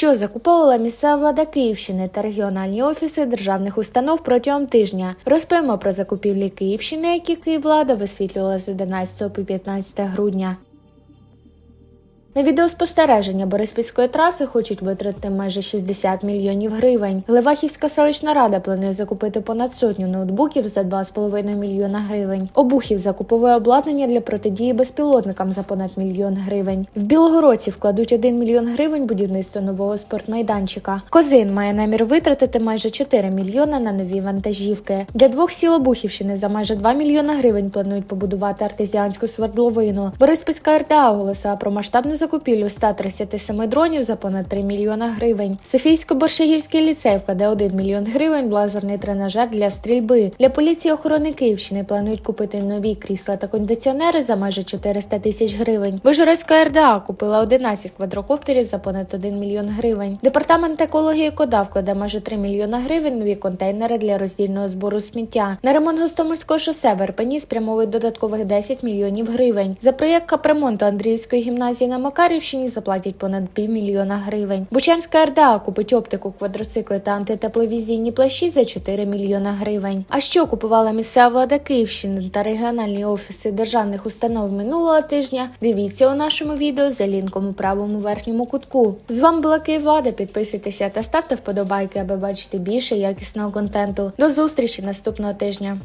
Що закуповувала місцева влада Київщини та регіональні офіси державних установ протягом тижня? Розповімо про закупівлі Київщини, які Київлада висвітлювала з 11 по 15 грудня. На відеоспостереження Бориспільської траси хочуть витратити майже 60 мільйонів гривень. Левахівська селищна рада планує закупити понад сотню ноутбуків за 2,5 мільйона гривень. Обухів закуповує обладнання для протидії безпілотникам за понад мільйон гривень. В Білогородці вкладуть 1 мільйон гривень будівництво нового спортмайданчика. Козин має намір витратити майже 4 мільйона на нові вантажівки. Для двох сіл Обухівщини за майже 2 мільйона гривень планують побудувати артезіанську свердловину. Бориспільська РДА оголосила про масштабну закупівлю 137 дронів за понад 3 мільйона гривень. Софійсько-Борщагівський ліцей вкладе 1 мільйон гривень в лазерний тренажер для стрільби. Для поліції охорони Київщини планують купити нові крісла та кондиціонери за майже 400 тисяч гривень. Вижгородська РДА купила 11 квадрокоптерів за понад 1 мільйон гривень. Департамент екології КОДА вкладе майже 3 мільйона гривень нові контейнери для роздільного збору сміття. На ремонт Гостомельського шосе в Ірпені спрямовують додаткових 10 мільйонів гривень. За проєкт капремонту Андріївської гімназії на Макарівщині заплатять понад півмільйона гривень. Бучанська РДА купить оптику, квадроцикли та антитепловізійні плащі за 4 мільйона гривень. А що купувала місцева влада Київщини та регіональні офіси державних установ минулого тижня? Дивіться у нашому відео за лінком у правому верхньому кутку. З вами була Київлада. Підписуйтеся та ставте вподобайки, аби бачити більше якісного контенту. До зустрічі наступного тижня.